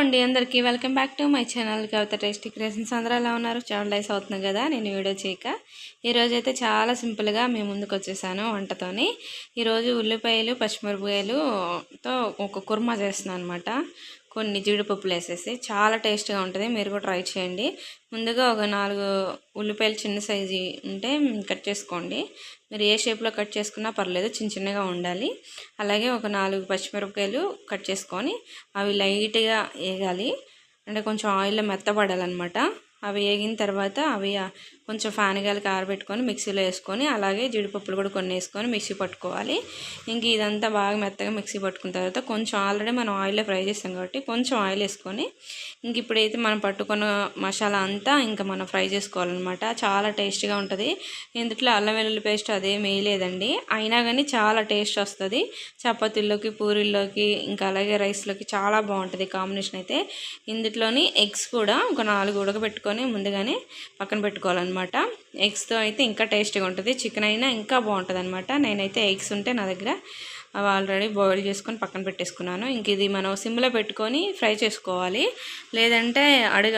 అండి అందరికీ. Welcome back to my channel Kavitha tasty creations అందరూ ఎలా ఉన్నారు? చాలా లైస్ అవుతుంది కదా? నేను వీడియో చేయక. ఈరోజు అయితే చాలా సింపుల్గా మేము ముందుకు వచ్చేసాను వంటతోని. ఈరోజు ఉల్లిపాయలు పచ్చిమిరపకాయలుతో ఒక కుర్మా చేస్తున్నాను అనమాట కొన్ని జీడిపప్పులు వేసేసి చాలా టేస్ట్గా ఉంటుంది. మీరు కూడా ట్రై చేయండి. ముందుగా ఒక నాలుగు ఉల్లిపాయలు చిన్న సైజు ఉంటే కట్ చేసుకోండి. మీరు ఏ షేప్లో కట్ చేసుకున్నా పర్లేదు చిన్న చిన్నగా ఉండాలి. అలాగే ఒక నాలుగు పచ్చిమిరపకాయలు కట్ చేసుకొని అవి లైట్గా వేగాలి అంటే కొంచెం ఆయిల్లో మెత్తపడాలన్నమాట అవి వేగిన తర్వాత అవి కొంచెం ఫ్యాన్ గాలికి ఆరబెట్టుకొని మిక్సీలో వేసుకొని అలాగే జీడిపప్పులు కూడా కొన్ని వేసుకొని మిక్సీ పట్టుకోవాలి. ఇంక ఇదంతా బాగా మెత్తగా మిక్సీ పట్టుకున్న తర్వాత కొంచెం ఆల్రెడీ మనం ఆయిల్లో ఫ్రై చేస్తాం కాబట్టి కొంచెం ఆయిల్ వేసుకొని ఇంక ఇప్పుడైతే మనం పట్టుకున్న మసాలా అంతా ఇంకా మనం ఫ్రై చేసుకోవాలన్నమాట. చాలా టేస్ట్గా ఉంటుంది. ఇందుట్లో అల్లం వెల్లుల్లి పేస్ట్ అదేం వేయలేదండి అయినా కానీ చాలా టేస్ట్ వస్తుంది. చపాతీల్లోకి పూరీల్లోకి ఇంకా అలాగే రైస్లోకి చాలా బాగుంటుంది కాంబినేషన్ అయితే. ఇందులోని ఎగ్స్ కూడా ఒక నాలుగు ఉడకబెట్టుకొని ముందుగానే పక్కన పెట్టుకోవాలన్నమాట. అనమాట ఎగ్స్తో అయితే ఇంకా టేస్టీగా ఉంటుంది. చికెన్ అయినా ఇంకా బాగుంటుంది అనమాట నేనైతే ఎగ్స్ ఉంటే నా దగ్గర అవి ఆల్రెడీ బాయిల్ చేసుకొని పక్కన పెట్టేసుకున్నాను. ఇంక ఇది మనం సిమ్లో పెట్టుకొని ఫ్రై చేసుకోవాలి. లేదంటే అడగ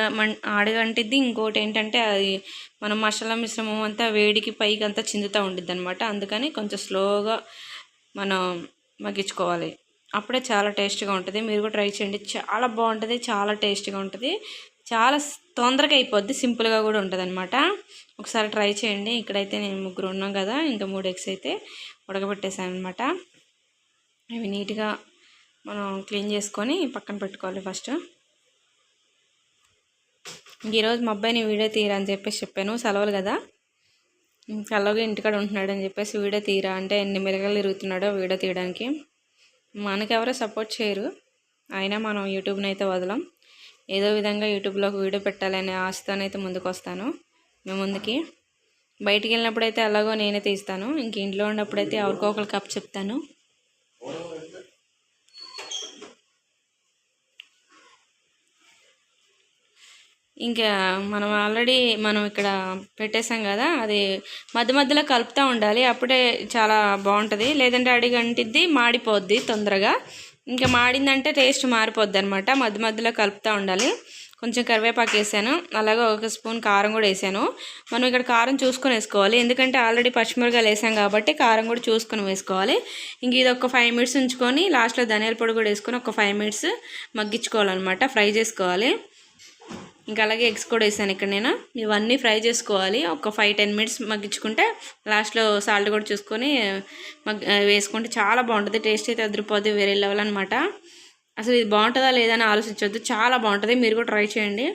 అడగంటిద్ది. ఇంకోటి ఏంటంటే అది మనం మసాలా మిశ్రమం అంతా వేడికి పైకి అంతా చిందుతూ ఉండిద్ది అనమాట అందుకని కొంచెం స్లోగా మనం మగ్గించుకోవాలి. అప్పుడే చాలా టేస్ట్గా ఉంటుంది. మీరు కూడా ట్రై చేయండి. చాలా బాగుంటుంది. చాలా టేస్ట్గా ఉంటుంది. చాలా తొందరగా అయిపోద్ది సింపుల్గా కూడా ఉంటుంది అనమాట ఒకసారి ట్రై చేయండి. ఇక్కడైతే నేను ముగ్గురు ఉన్నాం కదా ఇంకా మూడు ఎగ్స్ అయితే ఉడకబెట్టేసాను అనమాట ఇవి నీట్గా మనం క్లీన్ చేసుకొని పక్కన పెట్టుకోవాలి ఫస్ట్. ఈరోజు మా అబ్బాయిని వీడియో తీరా అని చెప్పేసి చెప్పాను సెలవులు కదా. అలాగే ఇంటికాడ ఉంటున్నాడు అని చెప్పేసి వీడియో తీరా అంటే ఎన్ని మెరగలు తిరుగుతున్నాడో వీడియో తీయడానికి. మనకెవరో సపోర్ట్ చేయరు. అయినా మనం యూట్యూబ్ని అయితే వదలం. ఏదో విధంగా యూట్యూబ్లోకి వీడియో పెట్టాలనే ఆశతోనైతే ముందుకు వస్తాను మేము ముందుకి. బయటికి వెళ్ళినప్పుడైతే అలాగో నేనే తీస్తాను. ఇంక ఇంట్లో ఉన్నప్పుడైతే ఎవరికో ఒకరు కప్ చెప్తాను. ఇంకా మనం ఆల్రెడీ మనం ఇక్కడ పెట్టేసాం కదా అది మధ్య మధ్యలో కలుపుతూ ఉండాలి. అప్పుడే చాలా బాగుంటుంది. లేదంటే అడిగంటిద్ది మాడిపోద్ది తొందరగా. ఇంకా మాడిందంటే టేస్ట్ మారిపోద్ది అనమాట మధ్య మధ్యలో కలుపుతూ ఉండాలి. కొంచెం కరివేపాకు వేసాను. అలాగే ఒక స్పూన్ కారం కూడా వేసాను. మనం ఇక్కడ కారం చూసుకొని వేసుకోవాలి. ఎందుకంటే ఆల్రెడీ పచ్చిమిరకాయలు వేసాం కాబట్టి కారం కూడా చూసుకొని వేసుకోవాలి. ఇంక ఇది ఒక ఫైవ్ మినిట్స్ ఉంచుకొని లాస్ట్లో ధనియాల పొడి కూడా వేసుకొని ఒక ఫైవ్ మినిట్స్ మగ్గించుకోవాలన్నమాట. ఫ్రై చేసుకోవాలి. ఇంకా అలాగే ఎగ్స్ కూడా వేసాను ఇక్కడ నేను ఇవన్నీ ఫ్రై చేసుకోవాలి. ఒక ఫైవ్ టెన్ మినిట్స్ మగ్గించుకుంటే లాస్ట్లో సాల్ట్ కూడా చూసుకొని మగ్ వేసుకుంటే చాలా బాగుంటుంది. టేస్ట్ అయితే అదిరిపోద్ది వేరే లెవెల్ అనమాట అసలు ఇది బాగుంటుందా లేదా అని ఆలోచించవద్దు చాలా బాగుంటుంది. మీరు కూడా ట్రై చేయండి.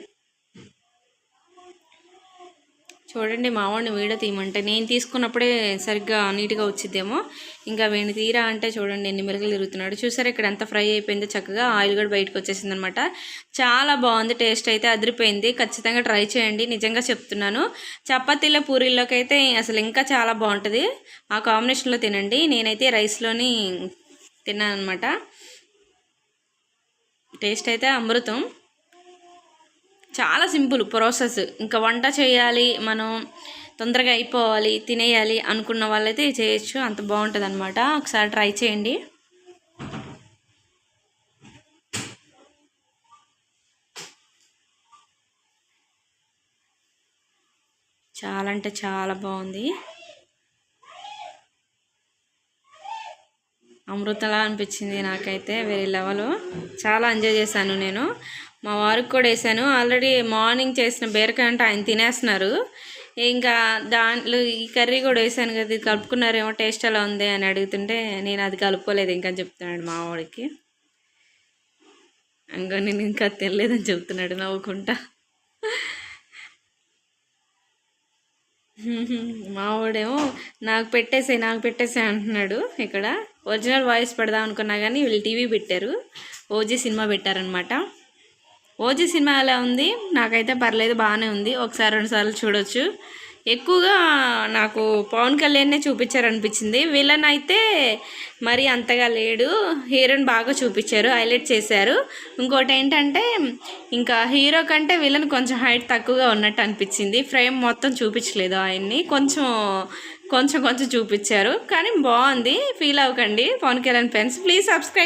చూడండి మావాడిని వీడియో తీయమంటే నేను తీసుకున్నప్పుడే సరిగ్గా నీట్గా వచ్చిద్దేమో. ఇంకా వీడిని తీరా అంటే చూడండి ఎన్ని మిరకలు తిరుగుతున్నాడు. చూసారు ఇక్కడ ఎంత ఫ్రై అయిపోయిందో చక్కగా ఆయిల్ కూడా బయటకు వచ్చేసింది అనమాట చాలా బాగుంది టేస్ట్ అయితే అదిరిపోయింది. ఖచ్చితంగా ట్రై చేయండి నిజంగా చెప్తున్నాను. చపాతీల పూరీల్లోకి అయితే అసలు ఇంకా చాలా బాగుంటుంది. ఆ కాంబినేషన్లో తినండి. నేనైతే రైస్లోని తిన్నాను అనమాట టేస్ట్ అయితే అమృతం. చాలా సింపుల్ ప్రాసెస్. ఇంకా వంట చేయాలి మనం తొందరగా అయిపోవాలి తినేయాలి అనుకున్న వాళ్ళైతే చేయొచ్చు. అంత బాగుంటుంది అనమాట ఒకసారి ట్రై చేయండి. చాలా అంటే చాలా బాగుంది. అమృతలా అనిపించింది నాకైతే వేరే లెవెల్. చాలా ఎంజాయ్ చేశాను నేను. మా వారికి కూడా వేసాను. ఆల్రెడీ మార్నింగ్ చేసిన బీరకాయ అంటే ఆయన తినేస్తున్నారు. ఇంకా దాంట్లో ఈ కర్రీ కూడా వేసాను కదా ఇది కలుపుకున్నారేమో టేస్ట్ ఎలా ఉంది అని అడుగుతుంటే నేను అది కలుపుకోలేదు ఇంకా చెప్తున్నాడు మా వాడికి. ఇంకా నేను ఇంకా తినలేదని చెప్తున్నాడు నవ్వుకుంటా. మావాడేమో నాకు పెట్టేసే నాకు పెట్టేసే అంటున్నాడు ఇక్కడ. ఒరిజినల్ వాయిస్ పెడదాం అనుకున్నా కానీ వీళ్ళు టీవీ పెట్టారు. ఓజీ సినిమా పెట్టారనమాట ఓజీ సినిమా ఎలా ఉంది? నాకైతే పర్లేదు బాగానే ఉంది. ఒకసారి రెండుసార్లు చూడొచ్చు. ఎక్కువగా నాకు పవన్ కళ్యాణ్నే చూపించారనిపించింది. విలన్ అయితే మరి అంతగా లేడు. హీరోని బాగా చూపించారు హైలైట్ చేశారు. ఇంకోటి ఏంటంటే ఇంకా హీరో కంటే విలన్ కొంచెం హైట్ తక్కువగా ఉన్నట్టు అనిపించింది. ఫ్రేమ్ మొత్తం చూపించలేదు ఆయన్ని. కొంచెం కొంచెం కొంచెం చూపించారు. కానీ బాగుంది. ఫీల్ అవ్వకండి. Pawan Kalyan friends please subscribe